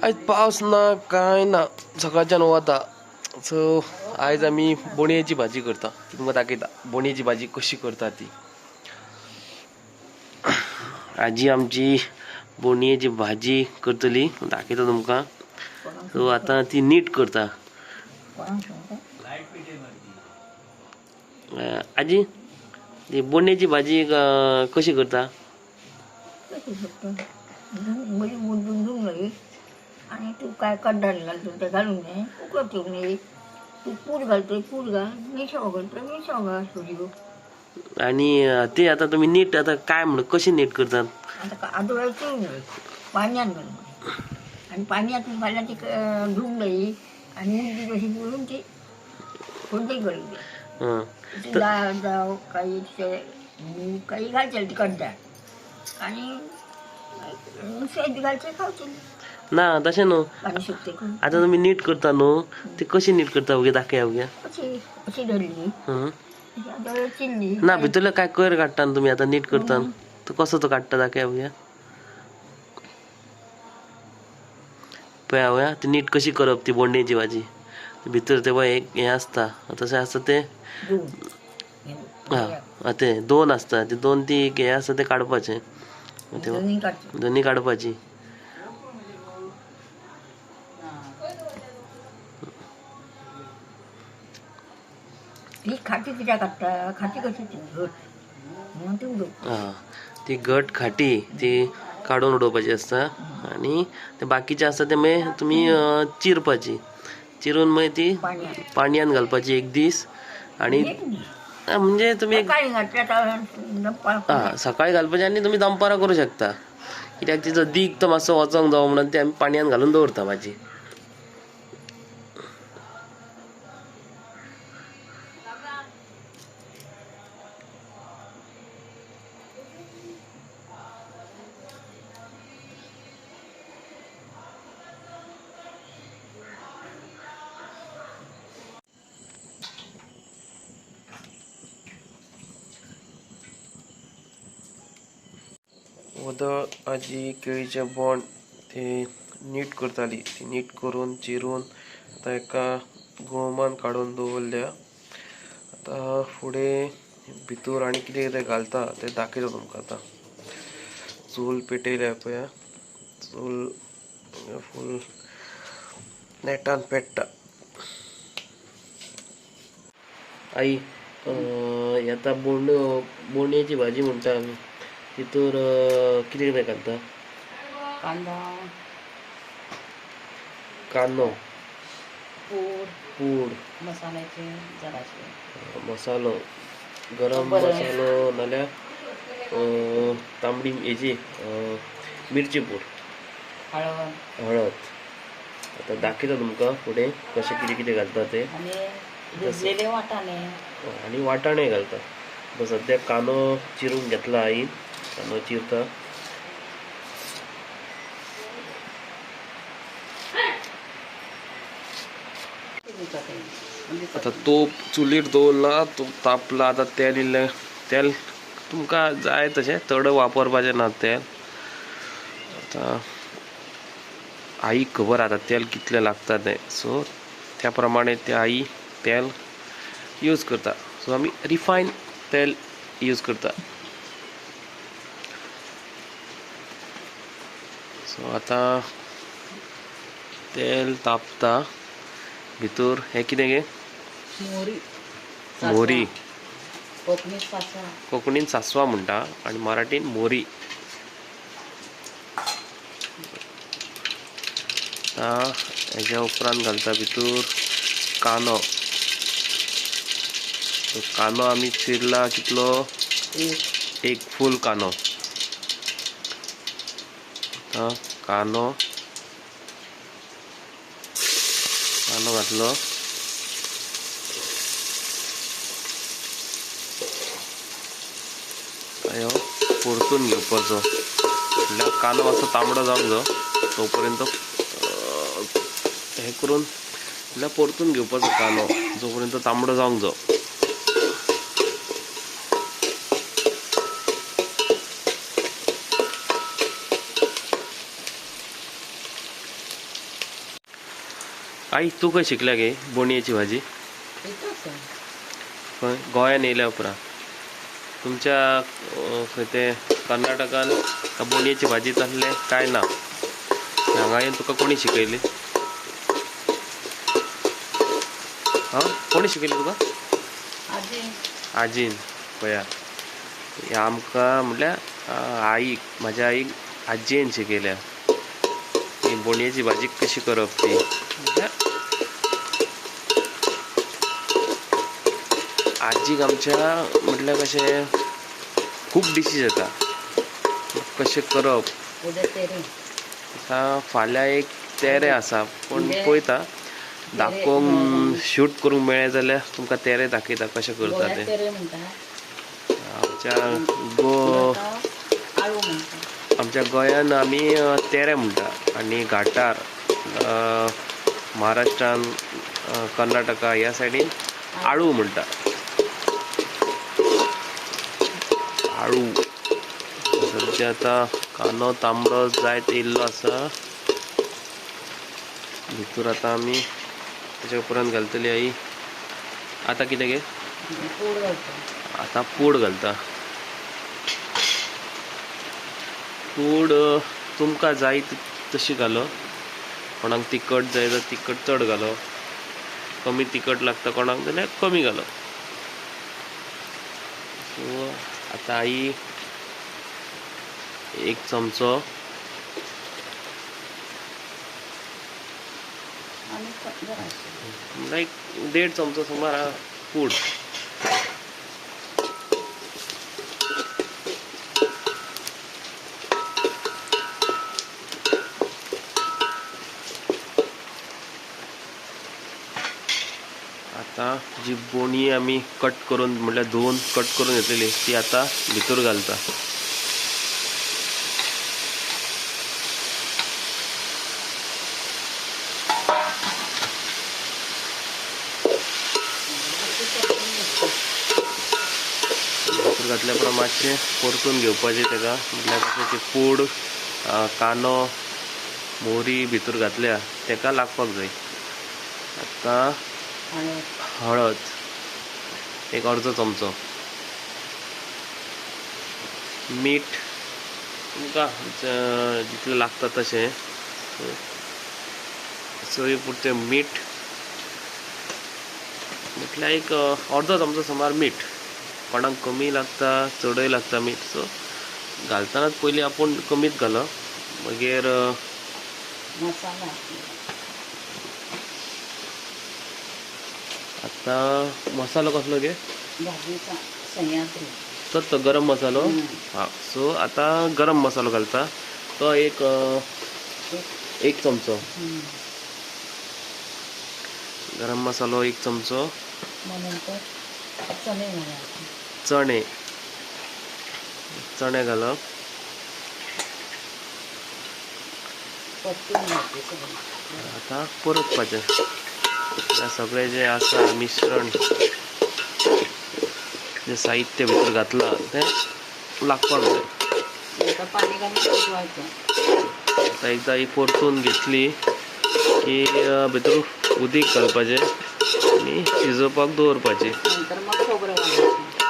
आयज पावस ना कांय ना सकाळच्यान वता सो आयज आमी बोणयेची भाजी करता. तुमकां दाखयता बोणयेची भाजी कशी करता ती. आजी आमची बोणयेची भाजी करतली. दाखयता तुमकां. सो आतां ती नीट करता. आजी ती बोणयेची भाजी कशी करता? आणि तू काय कडधान्य घालतो ते घालून नये उकळत ठेवू नये तू पूड घालतोय पूड घाल. मिसळ घालतोय मिसळ घाल सोडी आणि ते आता तुम्ही नीट आता काय म्हणून कशी नीट करतात? आता का आदोळा ठेवू नये पाण्यात घालून आणि पाण्यात घालला ती धुवून नाही आणि मुलगी कशी बोलून ती कोणतेही घालू दे हं. काही ते काही घालचे ती कडधान आणि शेत घालचे खावचे ना तशें न्हू आता तुम्ही नीट करता न्हू ते कशी नीट करता वगे दाखया चिल्ली ना भितरले काय कोयर काडटा तुम्ही आता नीट करता तो कसो तो काडटा दाखया वगे पळय आवया ती नीट कशी करप ती बोंडेची भाजी. भितर ते पळय एक हें आसता तशें आसता ते. दोन. हा ते दोन आसता ते दोन ती एक हें आसता ते काडपाचें दोन्ही काडपाची ही खाटी कशी ती घट म्हणून ती उडोवप हा ती घट खाटी ती काडून उडोवपाची आसता आणि ते बाकीचे आसता ते मागीर तुमी चिरपाची. चिरून मागीर ती पाण्यात. पाणयान घालपाची एक दीस. आणि. हा, म्हणजे तुमी एक सकाळी घातल्या तर दंपा हा सकाळी घालपाची आणि तुमी दनपारां करूं शकता. कित्याक तिचो दीक तो मातसो वचोंक जावो म्हणून ते आमी पाणयान घालून दवरता भाजी वदळ आजी केळीचे बोंड ते नीट करताली ती नीट करून चिरून आतां एका गुळमान काडून दवरल्या आतां फुडें भितर आनी कितें कितें घालता तें दाखयता तुमकां आतां. चूल पेटयल्या पळया चूल फूल नेटान पेट्टा आई आतां बोंड बोंडयेची भाजी म्हणटा आमी तितूर कितें कितें घालता कांदा? कांदो. पूड. पूड. मसाल्याचे जराशे मसालो. गरम. मसालो नाल्यार अं, तांबडी हेजी मिरची पूड. हळद. हळद. आता दाखयता तुमकां फुडें कशें कितें कितें घालता तें. आणि भिजलेले वाटाणे. आणि वाटाणे घालता. सध्या कांदो चिरून घेतला आई कांदो चिरता आता तोप चुलीर दवरला तो तापला आतां तेल इल्लें तेल तुमकां जाय तशें चड वापरपाचें ना तेल. आतां आईक खबर आता तेल कितलें लागता तें. सो त्या प्रमाणे ते आई तेल यूज करता. सो आमी रिफायन तेल यूज करता. सो आतां तेल तापता भितर हें कितें गे? मोरी कोंकणीन सासवा म्हणटा आनी मराठीन मोरी आतां हेज्या उपरांत घालता भितर कांदो. कांदो आमी चिरला कितलो? एक फूल कांदो. आतां कांदो कांदो घातलो. ह्यो परतून घेवपाचो म्हटल्यार कांदो मातसो तांबडो जावंक जायो तोपर्यंत पर्यंत हें करून म्हटल्यार परतून घेवपाचो कांदो जो पर्यंत तांबडो जावंक जायो आई तू काय शिकल्या गे बोणयेची भाजी? खंय गोंयान येयल्या उपरांत तुमच्या खंय ते कर्नाटकान का बोणयेची भाजी तसलें काय ना हांगा येवन तुका कोणी शिकयली हा? कोणी शिकयली तुका? आजीन. पया आमकां म्हटल्यार आईक म्हाज्या आईक आजयेन शिकयल्या बोणयेची भाजी कशी करप ती आजीक आमच्या म्हटल्यार कशें खूब डिशीज येता कशें करप? आतां फाल्यां एक तेरे आसा पूण पळयता दाखोवंक शूट करूंक मेळ्ळें जाल्यार तुमकां तेरे दाखयता कशें करता ते. आमच्या गो आमच्या गोंयान आमी तेरे म्हणटा आनी घाटार महाराष्ट्रान कर्नाटका ह्या सायडीन आळू म्हणटा आळू. सद्या आतां कांदो तांबडो जायत येयल्लो आसा भितूर आतां आमी तेच्या उपरांत घालतली आई. आतां कितें गे? आतां पूड घालता. अ, तुमकां जाय तशी घालो. कोणाक तिखट जाय जाल्यार तिखट चड घालो. कमी तिखट लागता कोणाक जाल्यार कमी घालो. सो आतां आई एक चमचो लायक देड चमचो सुमार पूड. जी बोणी आमी कट करून म्हटल्यार धुवन कट करून घेतलेली ती आता भितर घालता. भितर घातल्या उपरांत मातशें परतून घेवपाचें तेका म्हटल्यार कशें पूड कांदो मोहरी भितर घातल्या तेका लागपाक जाय आतां हळद. एक अर्दो चमचो. मीठ. तुमकां जितलं जितलें लागता तशें चवी मीठ. म्हटल्यार एक अर्धा अर्दो चमचो सुमार मीठ. कोणाक कमी लागता चडय लागता मीठ. सो घालतनाच पयलीं आपूण कमीच घालप मागीर आतां मसालो कसलो गे तो तो गरम मसालो हा? सो आता गरम मसालो घालता. तो एक एक चमचो. गरम मसालो एक चमचो. चणे चणे. घालप आता परतपाचें. हे सगळें जें आसा मिश्रण जें साहित्य भितर घातलां तें जाय आतां एकदां ही परतून घेतली की भितर उदीक घालपाचें आनी शिजोवपाक दवरपाची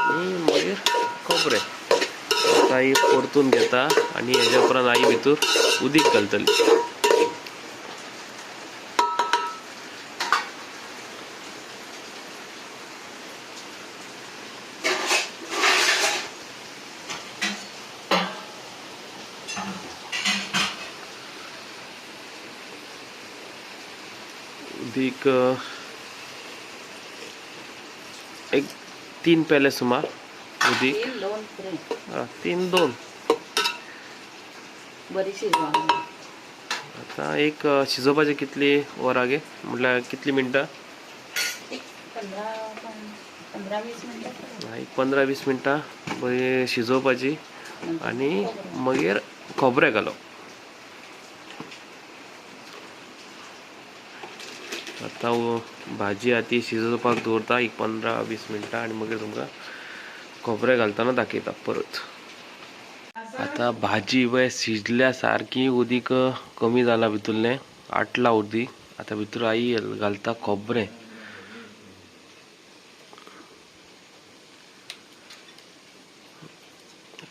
आनी मागीर खोबरें आतां ही परतून घेता आनी हेज्या उपरांत आई भितर उदीक घालतली. अ, एक तीन पेले सुमार उदीक तीन दोन बरी आतां एक शिजोवपाची कितली वरां गे म्हटल्यार कितली मिनटां? एक एक पंदरा वीस मिनटां. बरी शिजोवपाची आनी मागीर खोबरें घालप आतां वो- भाजी आहा ती शिजोवपाक दवरता एक पंदरा वीस मिनटां आनी मागीर तुमकां खोबरें घालतना दाखयता परत। आतां भाजी पळय शिजल्या सारकी उदीक कमी जालां भितरलें आटलां उदीक आता भितर आई घालता खोबरें।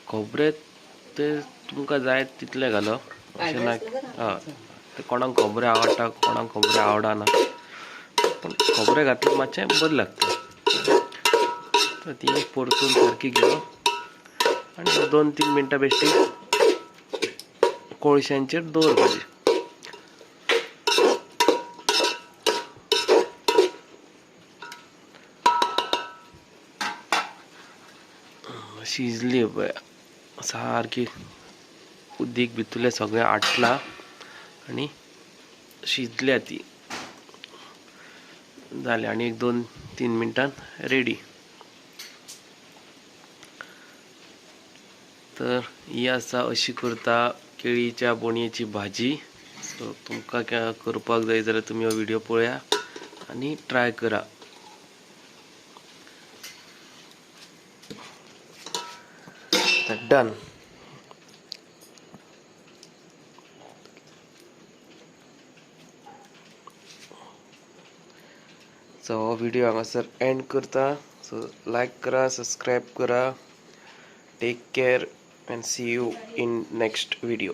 खोबरें ते तुमकां जाय तितलें घालप अशें ना हय ते कोणाक खोबरें आवडटा कोणाक खोबरें आवडना। खोबरें घातलं मातशें बरें लागता. तर ती परतून सारकी घेवप आनी दोन तीन मिनटां बेश्टी कोळश्यांचेर दवरपाची शिजली पळय सारकी उदीक भितरलें सगळें आटलां आनी शिजल्या ती. जालें आनी एक दोन तीन मिनटां रेडी तर ही आसा अशी करता केळीच्या बोणयेची भाजी. सो तुमकां करपाक जाय जाल्यार तुमी हो व्हिडिओ पळया आनी ट्राय करा. डन सो हो व्हिडिओ हांगासर एंड करता. सो लायक करा सबस्क्रायब करा. Take care and see you in next video